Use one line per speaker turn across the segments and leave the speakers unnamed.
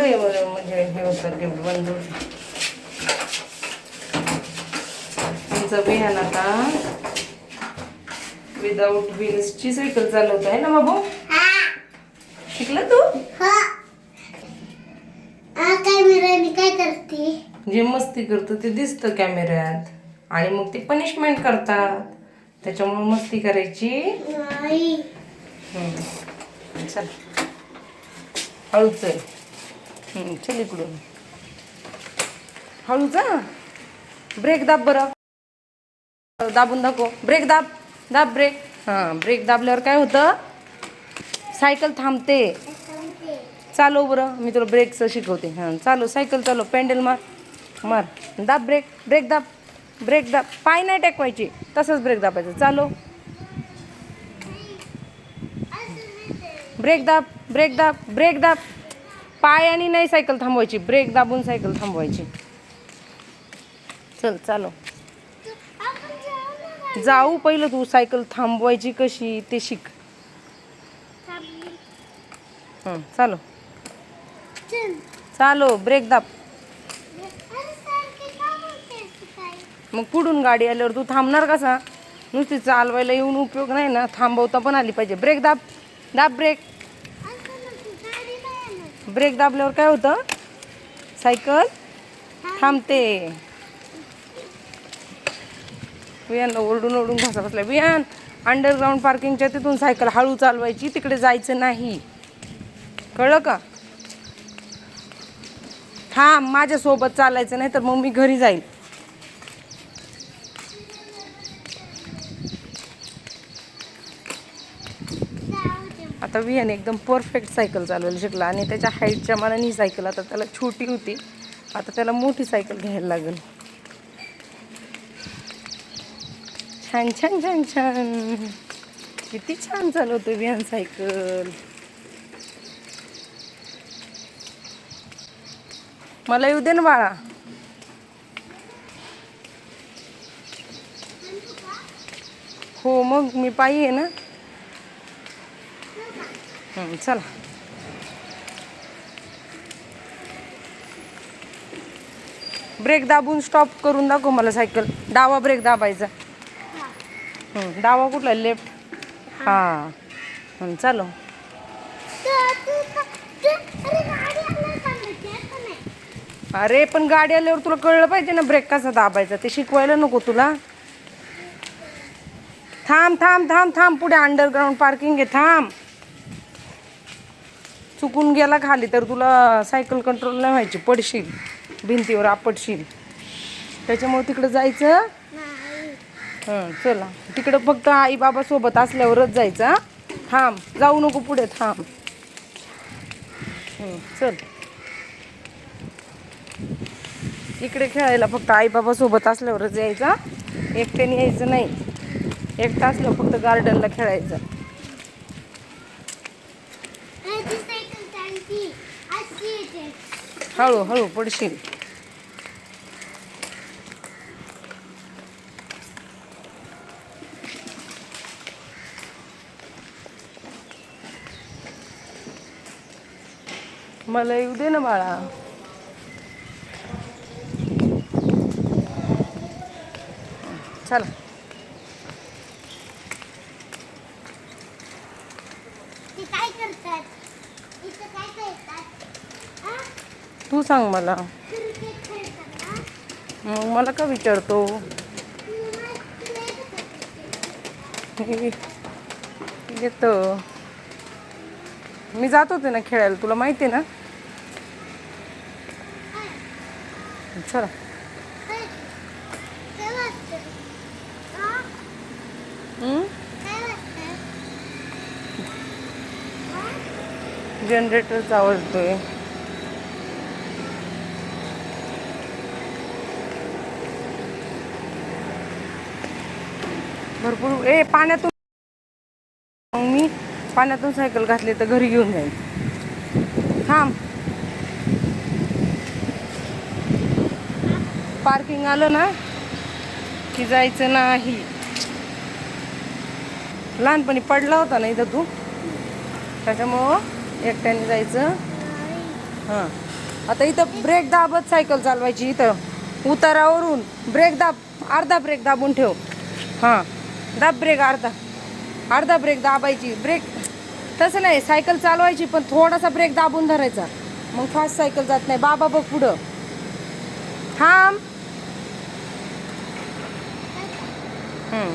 हं. बरं, म्हणजे हे होतं गिफ्ट बंद. तुमचं बिहान आता. विदाऊट व्हील्सची सायकल चालवत आहे ना बाबू? शिकला तू?
कॅमेराने काय करते?
जे मस्ती करतो ते दिसतं कॅमेऱ्यात आणि मग ते पनिशमेंट करतात. त्याच्यामुळे मस्ती करायची.
नाही.
हम्म. चल इकडून. हळू जा. ब्रेक दाब बरं. दाबून दाखव ब्रेक दाब. दाब ब्रेक हां ब्रेक दाबल्यावर काय होतं? सायकल थांबते. चालव बरं. मी तुला ब्रेकचं शिकवते. हां चालो सायकल चालव. पॅन्डल मार. मार. दाब ब्रेक ब्रेक दाब. ब्रेक दाब. पाय नाही टेकवायची. तसंच ब्रेक दाबायचं. चालव. ब्रेक दाब. ब्रेक दाब. ब्रेक दाब. पायाने नाही सायकल थांबवायची ब्रेक दाबून सायकल थांबवायची. चल चालो. जाऊ पहिलं तू सायकल थांबवायची कशी ते शिक. चालो. चालो ब्रेक दाब. मग पुढून गाडी आल्यावर तू थांबणार कसा? नुसती चालवायला येऊन उपयोग नाही ना थांबवता पण आली पाहिजे. ब्रेक दाब दाब ब्रेक. ब्रेक दाबल्यावर काय होतं? सायकल थांबते. विहानला ओरडून ओरडून घासा बसला. विहान अंडरग्राऊंड पार्किंगच्या तिथून सायकल हळू चालवायची तिकडे जायचं नाही. कळलं का? थांब माझ्यासोबत चालायचं नाही तर मग मी घरी जाईल आता विहान एकदम परफेक्ट सायकल चालवायला शिकला आणि त्याच्या हाईटच्या मानाने ही सायकल आता त्याला छोटी होती. आता त्याला मोठी सायकल घ्यायला लागेल. छान छान छान छान. किती छान चालवतो विहान सायकल मला येऊ दे ना बाळा. हो मग मी पायी आहे ना? चला. ब्रेक दाबून स्टॉप करून दाखव मला सायकल डावा ब्रेक दाबायचा. डावा कुठला? लेफ्ट हां. चालो. अरे पण गाडी आल्यावर तुला कळलं पाहिजे ना ब्रेक कसा दाबायचा? ते शिकवायला नको तुला. थांब थांब थांब थांब. पुढे अंडरग्राऊंड पार्किंग आहे. थांब. चुकून गेला खाली तर तुला सायकल कंट्रोल नाही व्हायची. पडशील. भिंतीवर आपटशील. त्याच्यामुळे तिकडं जायचं? हं चला. तिकडं फक्त आई बाबा सोबत असल्यावरच जायचं? थांब. जाऊ नको पुढे थांब. चल. इकडे खेळायला फक्त आई बाबा सोबत असल्यावरच यायचं? एकट्याने यायचं नाही. एकटा असल्यावर फक्त गार्डनला खेळायचं. हळूहळू पडशील मला येऊ दे ना बाळा चला
काय करतात इथं काय करतात हा?
तू सांग मला. मग मला का विचारतो?
येतं
येत मी जात होते ना खेळायला तुला माहिती आहे ना? चला. जनरेटरचा आवाज येतोय. भरपूर. ए पाण्यातून मग मी पाण्यातून सायकल घातली तर घरी घेऊन जाईल थांब. पार्किंग आलं ना की जायचं नाही. लहानपणी पडला होता ना इथं तू? त्याच्यामुळं एकट्याने जायचं. हां. आता इथं ब्रेक दाबत सायकल चालवायची इथं. उतारावरून. ब्रेक दाब अर्धा ब्रेक दाबून ठेव. हां. दाब ब्रेक अर्धा. अर्धा ब्रेक दाबायची. ब्रेक तसं नाही सायकल चालवायची पण थोडासा ब्रेक दाबून धरायचा. मग फास्ट सायकल जात नाही. बाबा बघ पुढं. थांब.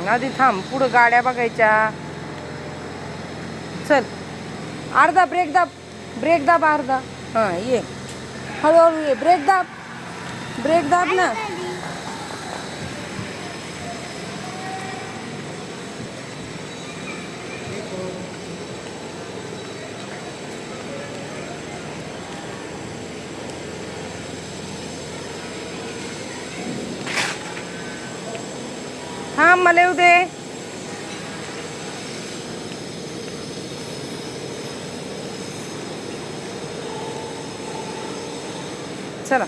आधी थांब. पुढं गाड्या बघायच्या. चल. अर्धा ब्रेक दाब. ब्रेक दाब अर्धा. हां ये. हळूहळू ये. ब्रेक दाब. ब्रेक दाब ना. मला येऊ दे चला.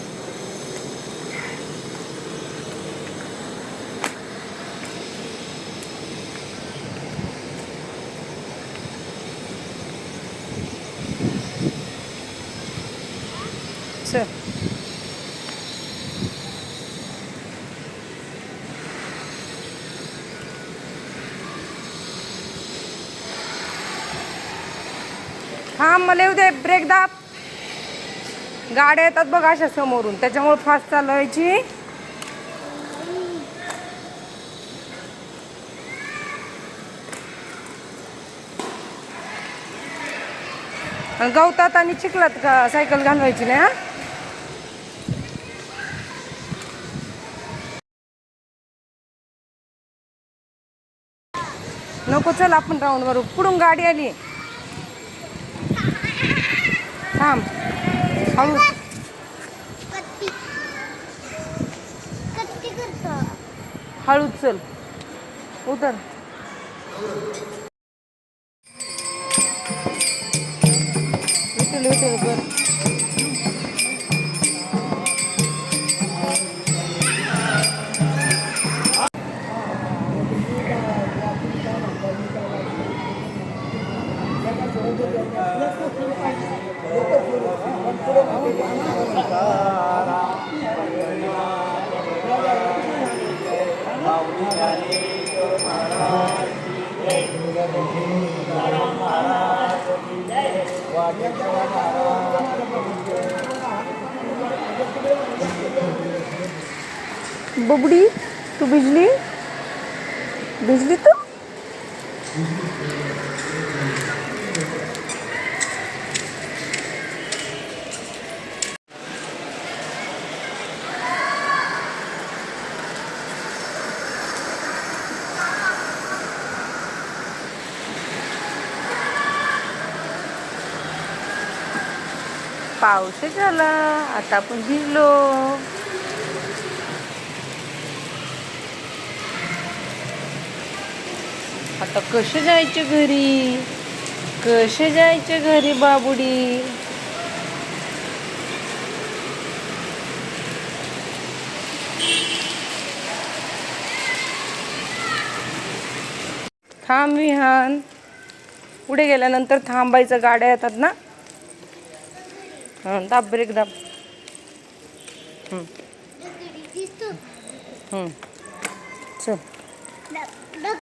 चल. मला येऊ दे ब्रेक दाब. गाड्या येतात बघ अशा समोरून त्याच्यामुळे फास्ट चालवायची. गवतात आणि चिखलात का सायकल घालवायची नाही हा? नको चल आपण राऊंड मारू पुढून गाडी आली. थांब हळू
कत्ती कत्ती करतो
हळूच चल उतर विठ्ठल विठ्ठल कर बुबडी तू बिजली? भिजली तू? पाऊस झाला. आता आपण भिजलो. आता कसे जायचे घरी? कसे जायचे घरी बाबुडी? थांब विहान. पुढे गेल्यानंतर थांबायचं. गाड्या येतात ना? हां दाब ब्रेक दाब